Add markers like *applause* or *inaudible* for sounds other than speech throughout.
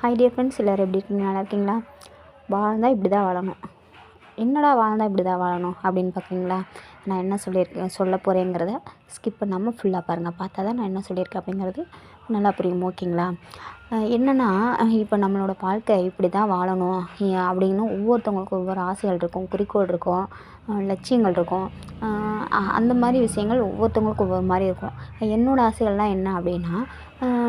High dear friends எல்லோரும் எப்படி இருக்கீங்க? நல்லா இருக்கீங்களா? வாழ்ந்தால் இப்படி தான் வாழணும். என்னடா வாழ்ந்தால் இப்படி தான் வாழணும் அப்படின்னு பார்க்குறீங்களா நான் என்ன சொல்லியிருக்கேன் சொல்ல போகிறேங்கிறத ஸ்கிப் பண்ணாமல் ஃபுல்லாக பாருங்கள் பார்த்தா தான் நான் என்ன சொல்லியிருக்கேன் அப்படிங்கிறது நல்லா புரியும் ஓகேங்களா? என்னென்னா இப்போ நம்மளோட வாழ்க்கை இப்படி தான் வாழணும் அப்படின்னு ஒவ்வொருத்தவங்களுக்கும் ஒவ்வொரு ஆசைகள் இருக்கும் குறிக்கோள் இருக்கும் லட்சியங்கள் இருக்கும். அந்த மாதிரி விஷயங்கள் ஒவ்வொருத்தவங்களுக்கும் ஒவ்வொரு மாதிரி இருக்கும். என்னோடய ஆசைகள்லாம் என்ன அப்படின்னா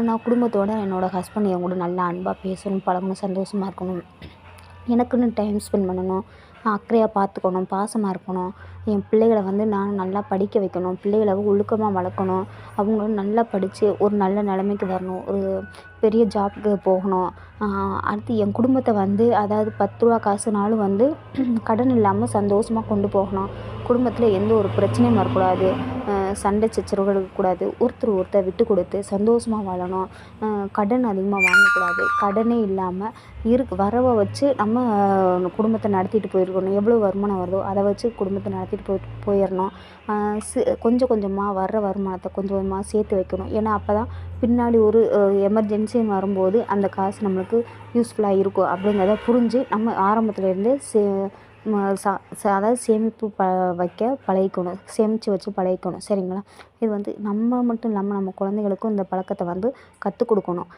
நான் குடும்பத்தோடு என்னோடய ஹஸ்பண்ட் என் கூட நல்லா அன்பாக பேசணும் பழகணும் சந்தோஷமாக இருக்கணும். எனக்குன்னு டைம் ஸ்பெண்ட் பண்ணணும். அக்கறையாக பார்த்துக்கணும் பாசமாக இருக்கணும். என் பிள்ளைகளை வந்து நான் நல்லா படிக்க வைக்கணும் பிள்ளைகளை ஒழுக்கமாக வளர்க்கணும். அவங்களும் நல்லா படித்து ஒரு நல்ல நிலமைக்கு வரணும். ஒரு பெரிய ஜாப்க்கு போகணும். அடுத்து என் குடும்பத்தை வந்து அதாவது பத்து ரூபா காசுனாலும் வந்து *clears throat* கடன் இல்லாமல் சந்தோஷமாக கொண்டு போகணும். குடும்பத்தில் எந்த ஒரு பிரச்சனையும் வரக்கூடாது. சண்டை சச்சரவுகள் இருக்கக்கூடாது ஒருத்தர் ஒருத்தர் விட்டு கொடுத்து சந்தோஷமாக வாழணும். கடன் அதிகமாக வாங்கக்கூடாது. கடனே இல்லாமல் இருக்கு வரவை வச்சு நம்ம குடும்பத்தை நடத்திட்டு போயிருக்கணும். எவ்வளோ வருமானம் வருதோ அதை வச்சு குடும்பத்தை நடத்திட்டு போய் போயிடணும் சி கொஞ்சம் கொஞ்சமாக வர்ற வருமானத்தை கொஞ்சம் கொஞ்சமாக சேர்த்து வைக்கணும். ஏன்னா அப்போ தான் பின்னாடி ஒரு எமர்ஜென்சின்னு வரும்போது அந்த காசு நம்மளுக்கு யூஸ்ஃபுல்லாக இருக்கும். அப்படிங்கிறத புரிஞ்சு நம்ம ஆரம்பத்துலேருந்தே சே சா அதாவது சேமிப்பு ப வைக்க பழகிக்கணும். சேமித்து வச்சு பழகிக்கணும். சரிங்களா? இது வந்து நம்ம மட்டும் இல்லாமல் நம்ம குழந்தைகளுக்கும் இந்த பழக்கத்தை வந்து கற்றுக் கொடுக்கணும்.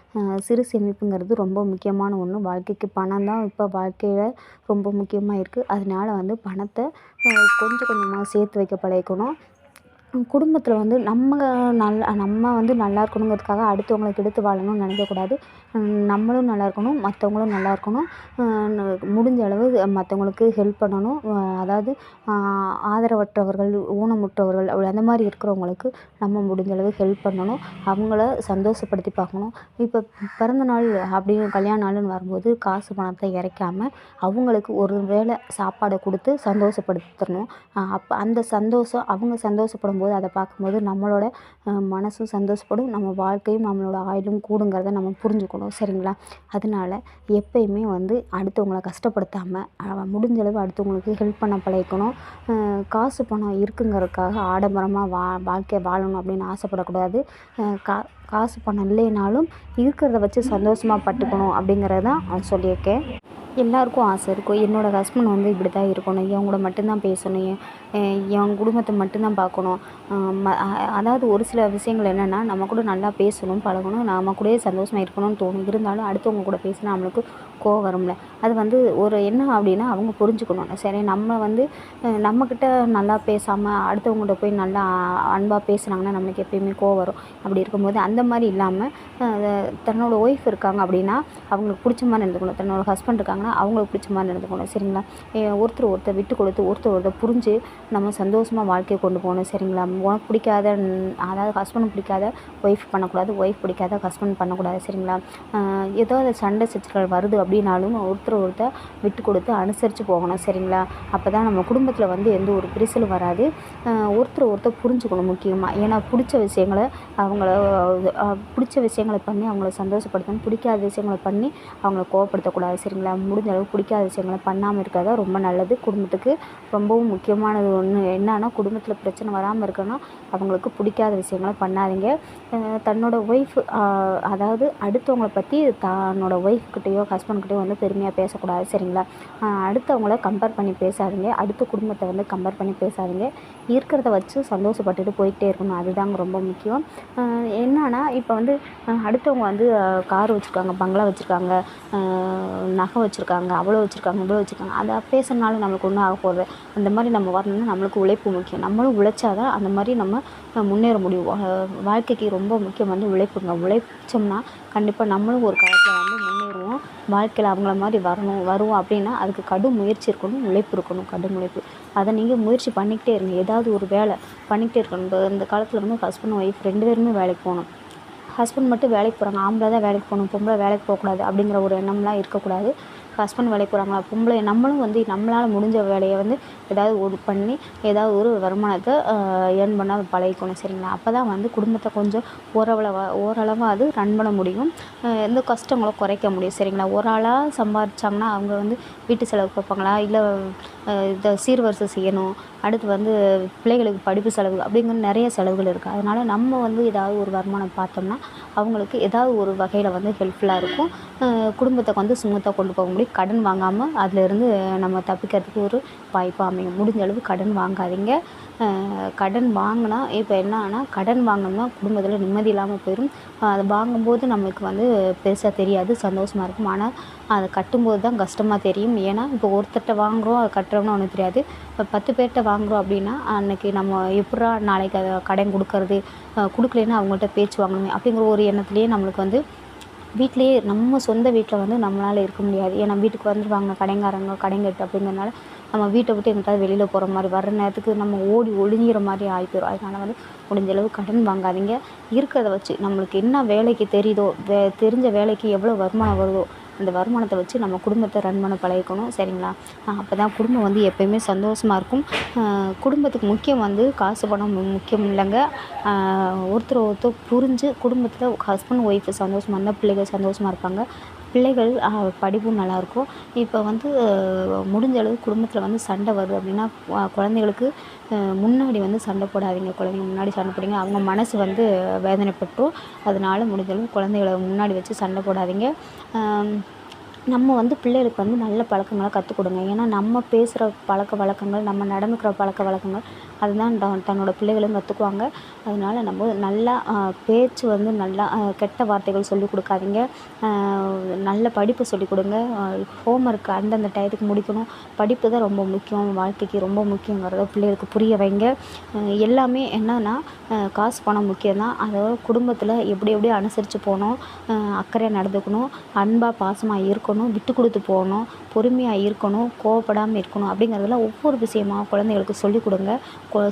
சிறு சேமிப்புங்கிறது ரொம்ப முக்கியமான ஒன்று வாழ்க்கைக்கு பணம் தான் இப்போ வாழ்க்கையில் ரொம்ப முக்கியமாக இருக்குது அதனால வந்து பணத்தை கொஞ்சம் கொஞ்சமாக சேர்த்து வைக்க பழகிக்கணும். குடும்பத்தில் வந்து நம்ம நல்லா நம்ம வந்து நல்லா இருக்கணுங்கிறதுக்காக அடுத்தவங்களை கெடுத்து வாழணும்னு நினைக்கக்கூடாது நம்மளும் நல்லா இருக்கணும் மற்றவங்களும் நல்லா இருக்கணும். முடிஞ்ச அளவு மற்றவங்களுக்கு ஹெல்ப் பண்ணணும். அதாவது ஆதரவற்றவர்கள் ஊனமுற்றவர்கள் அப்படி அந்த மாதிரி இருக்கிறவங்களுக்கு நம்ம முடிஞ்ச அளவு ஹெல்ப் பண்ணணும். அவங்கள சந்தோஷப்படுத்தி பார்க்கணும். இப்போ பிறந்த நாள் அப்படின்னு கல்யாண நாள்னு வரும்போது காசு பணத்தை இறைக்காமல் அவங்களுக்கு ஒரு வேளை சாப்பாடை கொடுத்து சந்தோஷப்படுத்தணும். அப்போ அந்த சந்தோஷம் அவங்க சந்தோஷப்படும் போது அதை பார்க்கும்போது நம்மளோட மனசும் சந்தோஷப்படும். நம்ம வாழ்க்கையும் நம்மளோட ஆயுளும் கூடுங்கிறத நம்ம புரிஞ்சுக்கணும். சரிங்களா? அதனால எப்பயுமே வந்து அடுத்தவங்கள கஷ்டப்படுத்தாமல் முடிஞ்ச அளவு அடுத்தவங்களுக்கு ஹெல்ப் பண்ண பழகிக்கணும். காசு பணம் இருக்குங்கிறதுக்காக ஆடம்பரமாக வா வாழ்க்கையை வாழணும் அப்படின்னு ஆசைப்படக்கூடாது. கா காசு பணம் இல்லைனாலும் இருக்கிறத வச்சு சந்தோஷமாக பட்டுக்கணும் அப்படிங்கிறத தான் சொல்லியிருக்கேன். எல்லாருக்கும் ஆசை இருக்கும். என்னோடய ஹஸ்பண்ட் வந்து இப்படி தான் இருக்கணும். என் கூட மட்டும்தான் பேசணும். என் என் குடும்பத்தை மட்டும்தான் பார்க்கணும். ம அதாவது ஒரு சில விஷயங்கள் என்னென்னா நம்ம கூட நல்லா பேசணும் பழகணும். நம்ம கூடயே சந்தோஷமாக இருக்கணும்னு தோணும். இருந்தாலும் அடுத்தவங்க கூட பேசினா நம்மளுக்கு கோவம் வரும்ல. அது வந்து ஒரு என்ன அப்படின்னா அவங்க புரிஞ்சுக்கணும். சரி நம்ம வந்து நம்மக்கிட்ட நல்லா பேசாமல் அடுத்தவங்ககிட்ட போய் நல்லா அன்பாக பேசுனாங்கன்னா நம்மளுக்கு எப்பயுமே கோவம் வரும். அப்படி இருக்கும்போது அந்த மாதிரி இல்லாமல் தன்னோட ஒய்ஃப் இருக்காங்க அப்படின்னா அவங்களுக்கு பிடிச்ச மாதிரி நடந்துக்கணும். தன்னோட ஹஸ்பண்ட் இருக்காங்கன்னா அவங்களுக்கு பிடிச்ச மாதிரி நடந்துக்கணும். சரிங்களா? ஒருத்தர் ஒருத்தர் விட்டு கொடுத்து ஒருத்தர் ஒருத்தர் புரிஞ்சு நம்ம சந்தோஷமாக வாழ்க்கையை கொண்டு போகணும். சரிங்களா? உனக்கு பிடிக்காத அதாவது ஹஸ்பண்ட் பிடிக்காத ஒய்ஃப் பண்ணக்கூடாது. ஒய்ஃப் பிடிக்காத ஹஸ்பண்ட் பண்ணக்கூடாது. சரிங்களா? அஹ் ஏதாவது சண்டை சச்சரவுகள் வருது அப்படின்னாலும் ஒருத்தர் ஒருத்தர் விட்டு கொடுத்து அனுசரித்து போகணும். சரிங்களா? அப்போ தான் நம்ம குடும்பத்தில் வந்து எந்த ஒரு பிரிசலும் வராது. ஒருத்தர் ஒருத்தர் புரிஞ்சுக்கணும் முக்கியமாக ஏன்னா பிடிச்ச விஷயங்களை அவங்கள பிடிச்ச விஷயங்களை பண்ணி அவங்கள சந்தோஷப்படுத்தணும். பிடிக்காத விஷயங்களை பண்ணி அவங்கள கோவப்படுத்தக்கூடாது சரிங்களா? முடிஞ்ச அளவு பிடிக்காத விஷயங்களை பண்ணாமல் இருக்கிறதா ரொம்ப நல்லது. குடும்பத்துக்கு ரொம்பவும் முக்கியமானது ஒன்று என்னன்னா குடும்பத்தில் பிரச்சனை வராமல் இருக்கணும்னா அவங்களுக்கு பிடிக்காத விஷயங்களை பண்ணாதீங்க. தன்னோட ஒய்ஃப் அதாவது அடுத்தவங்கள பற்றி தன்னோட ஒய்ஃப்கிட்டயோ ஹஸ்பண்ட்கிட்டயோ வந்து பெருமையாக பேசக்கூடாது சரிங்களா? அடுத்தவங்கள கம்பேர் பண்ணி பேசாதீங்க. அடுத்த குடும்பத்தை வந்து கம்பேர் பண்ணி பேசாதீங்க. இருக்கிறத வச்சு சந்தோஷப்பட்டுட்டு போயிட்டே இருக்கணும். அதுதாங்க ரொம்ப முக்கியம். என்னன்னா இப்போ வந்து அடுத்தவங்க வந்து கார் வச்சுருக்காங்க பங்களா வச்சுருக்காங்க. நகை வச்சுருக்காங்க அவ்வளோ வச்சுருக்காங்க இவ்வளோ வச்சுருக்காங்க. அதை பேசுகிறனால நம்மளுக்கு ஒன்றும் ஆக போகிறது அந்த மாதிரி நம்ம வரணும்னா நம்மளுக்கு உழைப்பு முக்கியம். நம்மளும் உழைச்சாதான் அந்த மாதிரி நம்ம முன்னேற முடியும். வாழ்க்கைக்கு ரொம்ப முக்கியம் வந்து உழைப்புங்க. உழைச்சோம்னா கண்டிப்பாக நம்மளும் ஒரு காலத்தில் வந்து முன்னேறுவோம். வாழ்க்கையில் அவங்கள மாதிரி வரணும் வருவோம் அப்படின்னா அதுக்கு கடும் முயற்சி இருக்கணும் உழைப்பு இருக்கணும் கடும் உழைப்பு. அதை நீங்கள் முயற்சி பண்ணிக்கிட்டே இருங்க. ஏதாவது ஒரு வேலை பண்ணிக்கிட்டே இருக்கணும். இந்த காலத்தில் வந்து ஹஸ்பண்ட் ஒய்ஃப் ரெண்டு பேருமே வேலைக்கு போகணும். ஹஸ்பண்ட் மட்டும் வேலைக்கு போகிறாங்க ஆம்பளை தான் வேலைக்கு போகணும் பொம்பளை வேலைக்கு போகக்கூடாது அப்படிங்கிற ஒரு எண்ணம்லாம் இருக்கக்கூடாது. ஹஸ்பண்ட் வேலைக்கு போகிறாங்களா பொம்பளை நம்மளும் வந்து நம்மளால் முடிஞ்ச வேலையை வந்து ஏதாவது ஒரு பண்ணி ஏதாவது ஒரு வருமானத்தை ஏர்ன் பண்ண பழகிக்கணும் சரிங்களா? அப்போ தான் வந்து குடும்பத்தை கொஞ்சம் ஓரளவு ஓரளவாவது ரன் பண்ண முடியும். எந்த கஷ்டங்களும் குறைக்க முடியும் சரிங்களா? ஒரு ஆளாக சம்பாதிச்சாங்கன்னா அவங்க வந்து வீட்டு செலவு பார்ப்பாங்களா இல்லை இதை சீர்வரிசை செய்யணும். அடுத்து வந்து பிள்ளைகளுக்கு படிப்பு செலவு அப்படிங்கிற நிறைய செலவுகள் இருக்குது அதனால் நம்ம வந்து ஏதாவது ஒரு வருமானம் பார்த்தோம்னா அவங்களுக்கு ஏதாவது ஒரு வகையில் வந்து ஹெல்ப்ஃபுல்லாக இருக்கும். குடும்பத்தை வந்து சுமூத்தாக கொண்டு போக முடியும். கடன் வாங்காமல் அதிலேருந்து நம்ம தப்பிக்கிறதுக்கு ஒரு வாய்ப்பு அமையும். முடிஞ்ச அளவு கடன் வாங்காதீங்க. கடன் வாங்கினா இப்போ என்ன ஆனால் கடன் வாங்கினோம்னா குடும்பத்தில் நிம்மதி இல்லாமல் போயிடும் அதை வாங்கும்போது நம்மளுக்கு வந்து பெருசாக தெரியாது சந்தோஷமாக இருக்கும். ஆனால் அதை கட்டும்போது தான் கஷ்டமாக தெரியும். ஏன்னா இப்போ ஒருத்தர்கிட்ட வாங்குகிறோம் அதை கட்டுறோம்னு ஒன்றும் தெரியாது. இப்போ பத்து பேர்கிட்ட வாங்குகிறோம் அப்படின்னா அன்றைக்கி நம்ம எப்படா நாளைக்கு அதை கடன் கொடுக்கறது கொடுக்கலைன்னா அவங்கள்ட்ட பேச்சு வாங்கணுமே அப்படிங்கிற ஒரு எண்ணத்துலேயே நம்மளுக்கு வந்து வீட்டிலேயே நம்ம சொந்த வீட்டில் வந்து நம்மளால் இருக்க முடியாது. ஏன்னா வீட்டுக்கு வந்துடுவாங்க கடைங்காரங்க கடைங்கட்டு அப்படிங்கிறனால நம்ம வீட்டை விட்டு எங்கிட்டாவது வெளியில் போகிற மாதிரி வர்ற நேரத்துக்கு நம்ம ஓடி ஒளிஞ்சிற மாதிரி ஆகி போயிடும் அதனால் வந்து முடிஞ்சளவு கடன் வாங்காதீங்க. இருக்கிறத வச்சு நம்மளுக்கு என்ன வேலைக்கு தெரியுதோ வே தெரிஞ்ச வேலைக்கு எவ்வளோ வருமானம் வருதோ அந்த வருமானத்தை வச்சு நம்ம குடும்பத்தை ரன் பண்ண பழகிக்கணும். சரிங்களா? அப்போ தான் குடும்பம் வந்து எப்போயுமே சந்தோஷமாக இருக்கும். குடும்பத்துக்கு முக்கியம் வந்து காசு பணம் முக்கியம் இல்லைங்க. ஒருத்தர் ஒருத்தர் புரிஞ்சு குடும்பத்தில் ஹஸ்பண்ட் ஒய்ஃபு சந்தோஷமாக இருந்தால் பிள்ளைகள் சந்தோஷமாக இருப்பாங்க. பிள்ளைகள் படிப்பும் நல்லாயிருக்கும் இப்போ வந்து முடிஞ்ச அளவு குடும்பத்தில் வந்து சண்டை வருது அப்படின்னா குழந்தைகளுக்கு முன்னாடி வந்து சண்டை போடாதீங்க. குழந்தைங்க முன்னாடி சண்டை போடுங்க. அவங்க மனசு வந்து வேதனைப்பட்டுரும் அதனால முடிஞ்ச அளவு முன்னாடி வச்சு சண்டை போடாதீங்க. நம்ம வந்து பிள்ளைகளுக்கு வந்து நல்ல பழக்கங்களை கற்றுக் கொடுங்க. ஏன்னா நம்ம பேசுகிற பழக்க வழக்கங்கள் நம்ம நடந்துக்கிற பழக்க வழக்கங்கள் அதுதான் தன்னோட பிள்ளைகளும் கற்றுக்குவாங்க அதனால நம்ம நல்லா பேச்சு வந்து நல்லா கெட்ட வார்த்தைகள் சொல்லிக் கொடுக்காதீங்க. நல்ல படிப்பு சொல்லிக் கொடுங்க. ஹோம் ஒர்க் அந்தந்த டயத்துக்கு முடிக்கணும். படிப்பு தான் ரொம்ப முக்கியம். வாழ்க்கைக்கு ரொம்ப முக்கியங்கிறத பிள்ளைகளுக்கு புரிய வைங்க. எல்லாமே என்னன்னா காசு பணம் முக்கியம் தான். அதாவது குடும்பத்தில் எப்படி எப்படி அனுசரித்து போகணும் அக்கறையாக நடந்துக்கணும் அன்பாக பாசமாக இருக்கணும் விட்டு கொடுத்து போகணும் பொறுமையாக இருக்கணும் கோவப்படாமல் இருக்கணும் அப்படிங்கிறதெல்லாம் ஒவ்வொரு விஷயமாக குழந்தைகளுக்கு சொல்லிக் கொடுங்க.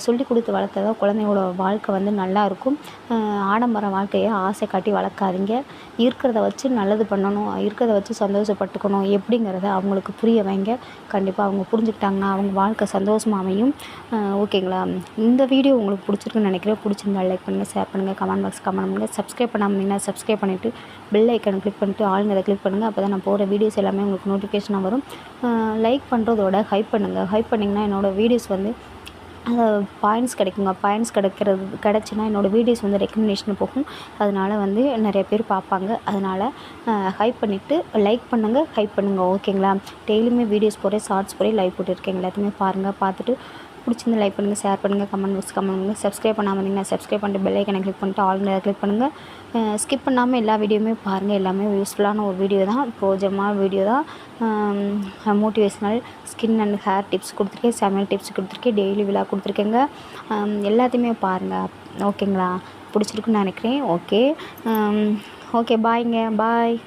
சொல்லி கொடுத்து வளர்த்தா தான் குழந்தைங்களோட வாழ்க்கை வந்து நல்லா இருக்கும். ஆடம்பர வாழ்க்கையை ஆசை காட்டி வளர்க்காதீங்க. இருக்கிறத வச்சு நல்லது பண்ணணும் இருக்கிறத வச்சு சந்தோஷப்பட்டுக்கணும் எப்படிங்கிறத அவங்களுக்கு புரிய வைங்க. கண்டிப்பாக அவங்க புரிஞ்சுக்கிட்டாங்கன்னா அவங்க வாழ்க்கை சந்தோஷமாக அமையும். ஓகேங்களா? இந்த வீடியோ உங்களுக்கு பிடிச்சிருக்குன்னு நினைக்கிறேன். பிடிச்சிருந்தா லைக் பண்ணுங்கள் ஷேர் பண்ணுங்கள் கமெண்ட் பாக்ஸ் கமெண்ட் பண்ணுங்கள் சப்ஸ்கிரைப் பண்ணாமல் சப்ஸ்கிரைப் பண்ணிவிட்டு பெல் ஐக்கனை கிளிக் பண்ணிட்டு ஆளுங்கிறத கிளிக் பண்ணுங்கள் அப்போ தான் நான் போகிற வீடியோஸ் எல்லாமே உங்களுக்கு நோட்டிஃபிகேஷனாக வரும். லைக் பண்ணுறதோட ஹைப் பண்ணுங்கள் ஹைப் பண்ணிங்கன்னா என்னோடய வீடியோஸ் வந்து பாயிண்ட்ஸ் கிடைக்குங்க. பாயிண்ட்ஸ் கிடைக்கிறது கிடச்சின்னா என்னோடய வீடியோஸ் வந்து ரெக்கமெண்டேஷன் போகும். அதனால் வந்து நிறைய பேர் பார்ப்பாங்க. அதனால் ஹைப் பண்ணிவிட்டு லைக் பண்ணுங்கள் ஹைப் பண்ணுங்கள் ஓகேங்களா டெய்லியுமே வீடியோஸ் போகிறேன் ஷார்ட்ஸ் போகிறேன் லைவ் போட்டுருக்கேன் எல்லாத்தையுமே பாருங்கள் பார்த்துட்டு பிடிச்சிருந்து லைக் பண்ணுங்கள் ஷேர் பண்ணுங்கள் கமெண்ட் பாக்ஸ் கமெண்ட் பண்ணுங்கள் சப்ஸ்கிரைப் பண்ணாமல் இருந்தீங்கன்னா சப்ஸ்கிரைப் பண்ணிட்டு பெல் ஐக்கனை கிளிக் பண்ணிட்டு ஆல் கிளிக் பண்ணுங்கள் ஸ்கிப் பண்ணாமல் எல்லா வீடியோமே பாருங்கள் எல்லாமே யூஸ்ஃபுல்லான ஒரு வீடியோ தான். பிரோஜனமான வீடியோ தான். Motivational skin and hair tips கொடுத்துருக்கேன் சமையல் டிப்ஸ் கொடுத்துருக்கேன் டெய்லி விழா கொடுத்துருக்கேங்க. எல்லாத்தையுமே பாருங்கள் ஓகேங்களா பிடிச்சிருக்குன்னு நினைக்கிறேன். ஓகே ஓகே பாய்ங்க பாய்